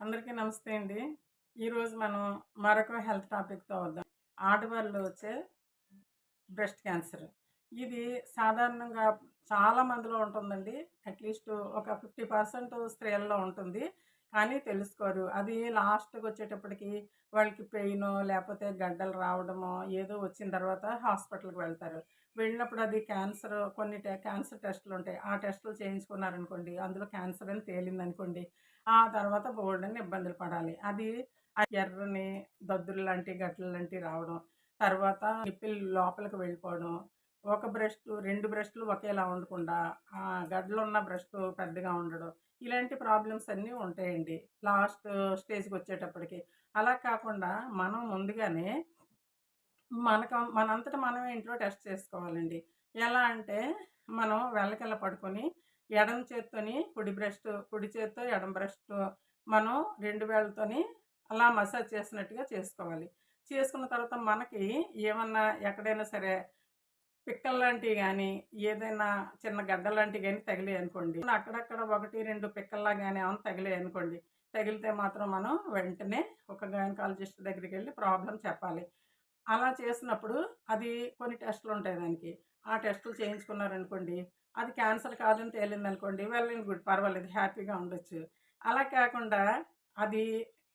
అందరికీ నమస్తే అండి. ఈరోజు మనం మరొక హెల్త్ టాపిక్తో వద్దాం. ఆడవాళ్ళు వచ్చే బ్రెస్ట్ క్యాన్సర్. ఇది సాధారణంగా చాలా మందిలో ఉంటుందండి. అట్లీస్ట్ ఒక ఫిఫ్టీ పర్సెంట్ స్త్రీల్లో ఉంటుంది. కానీ తెలుసుకోరు. అది లాస్ట్కి వచ్చేటప్పటికి వాళ్ళకి పెయిన్ లేకపోతే గడ్డలు రావడమో ఏదో వచ్చిన తర్వాత హాస్పిటల్కి వెళ్తారు. వెళ్ళినప్పుడు అది క్యాన్సర్ కొన్ని క్యాన్సర్ టెస్టులు ఉంటాయి. ఆ టెస్టులు చేయించుకున్నారనుకోండి అందులో క్యాన్సర్ అని తేలిందనుకోండి ఆ తర్వాత బోర్డని ఇబ్బందులు పడాలి. అది ఆ ఎర్రని దద్దులు లాంటి గట్లు లాంటివి రావడం తర్వాత నిప్పిల్ లోపలికి వెళ్ళిపోవడం ఒక బ్రష్లు రెండు బ్రష్లు ఒకేలా ఉండకుండా ఆ గడ్డలు ఉన్న బ్రష్ పెద్దగా ఉండడం ఇలాంటి ప్రాబ్లమ్స్ అన్నీ ఉంటాయండి లాస్ట్ స్టేజ్కి వచ్చేటప్పటికి. అలా కాకుండా మనం ముందుగానే మనకు మనంతటా మనమే ఇంట్లో టెస్ట్ చేసుకోవాలండి. ఎలా అంటే మనం వెళ్ళకెళ్ళ పడుకొని ఎడమ చేత్తోని కుడి బ్రష్ కుడి చేత్తో ఎడమ బ్రెస్ట్ మనం రెండు వేళ్ళతోని అలా మసాజ్ చేసినట్టుగా చేసుకోవాలి. చేసుకున్న తర్వాత మనకి ఏమన్నా ఎక్కడైనా సరే పిక్కలు లాంటివి కానీ ఏదైనా చిన్న గడ్డ లాంటివి కానీ తగిలే అనుకోండి. అక్కడక్కడ ఒకటి రెండు పిక్కల్లా కానీ ఏమైనా తగిలే అనుకోండి. తగిలితే మాత్రం మనం వెంటనే ఒక గైనకాలజిస్ట్ దగ్గరికి వెళ్ళి ప్రాబ్లం చెప్పాలి. అలా చేసినప్పుడు అది కొన్ని టెస్టులు ఉంటాయి దానికి. ఆ టెస్టులు చేయించుకున్నారనుకోండి అది క్యాన్సర్ కాదని తేలింది అనుకోండి వెళ్ళిన గుడ్ పర్వాలేదు హ్యాపీగా ఉండొచ్చు. అలా కాకుండా అది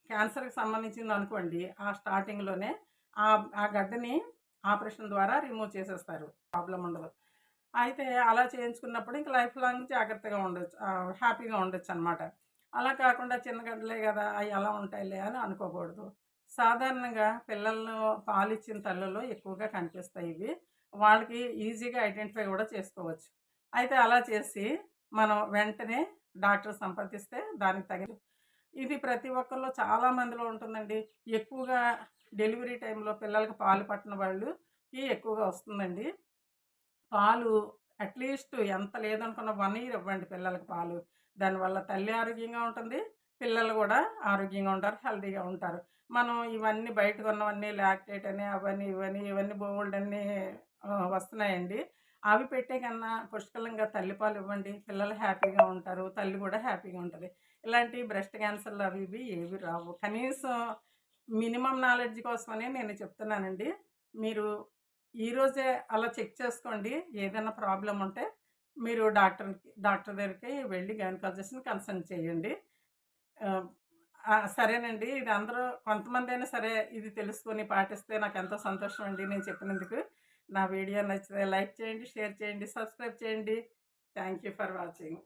క్యాన్సర్కి సంబంధించింది అనుకోండి ఆ స్టార్టింగ్లోనే ఆ గడ్డని ఆపరేషన్ ద్వారా రిమూవ్ చేసేస్తారు. ప్రాబ్లం ఉండదు. అయితే అలా చేయించుకున్నప్పుడు ఇంక లైఫ్ లాంగ్ జాగ్రత్తగా ఉండొచ్చు. హ్యాపీగా ఉండొచ్చు అనమాట అలా కాకుండా చిన్న గడ్డలే కదా అవి ఎలా ఉంటాయిలే అని అనుకోకూడదు. సాధారణంగా పిల్లలను పాలిచ్చిన తల్లలో ఎక్కువగా కనిపిస్తాయి ఇవి. వాళ్ళకి ఈజీగా ఐడెంటిఫై కూడా చేసుకోవచ్చు. అయితే అలా చేసి మనం వెంటనే డాక్టర్ సంప్రదిస్తే దానికి తగిన ఇది ప్రతి ఒక్కరిలో చాలా మందిలో ఉంటుందండి. ఎక్కువగా డెలివరీ టైంలో పిల్లలకి పాలు పట్టిన వాళ్ళకి ఎక్కువగా వస్తుందండి. పాలు అట్లీస్ట్ ఎంత లేదనుకున్న వన్ ఇయర్ ఇవ్వండి పిల్లలకి పాలు. దానివల్ల తల్లి ఆరోగ్యంగా ఉంటుంది పిల్లలు కూడా ఆరోగ్యంగా ఉంటారు హెల్తీగా ఉంటారు. మనం ఇవన్నీ బయట కొన్నవన్నీ లాక్టేట్ అని అవన్నీ ఇవన్నీ ఇవన్నీ బోల్డ్ అన్నీ వస్తున్నాయండి. అవి పెట్టే కన్నా పుష్కలంగా తల్లిపాలు ఇవ్వండి పిల్లలు హ్యాపీగా ఉంటారు తల్లి కూడా హ్యాపీగా ఉంటుంది. ఇలాంటి బ్రెస్ట్ క్యాన్సర్లు అవి ఇవి ఏవి రావు. కనీసం మినిమం నాలెడ్జ్ కోసమనే నేను చెప్తున్నానండి. మీరు ఈరోజే అలా చెక్ చేసుకోండి. ఏదైనా ప్రాబ్లం ఉంటే మీరు డాక్టర్ డాక్టర్ దగ్గరికి వెళ్ళి గైనకాలజిస్ట్ని కన్సల్ట్ చేయండి. సరేనండి. ఇది అందరూ కొంతమంది అయినా సరే ఇది తెలుసుకొని పాటిస్తే నాకు ఎంతో సంతోషం అండి నేను చెప్పినందుకు. నా వీడియో నచ్చితే లైక్ చేయండి షేర్ చేయండి సబ్స్క్రైబ్ చేయండి. Thank you for watching.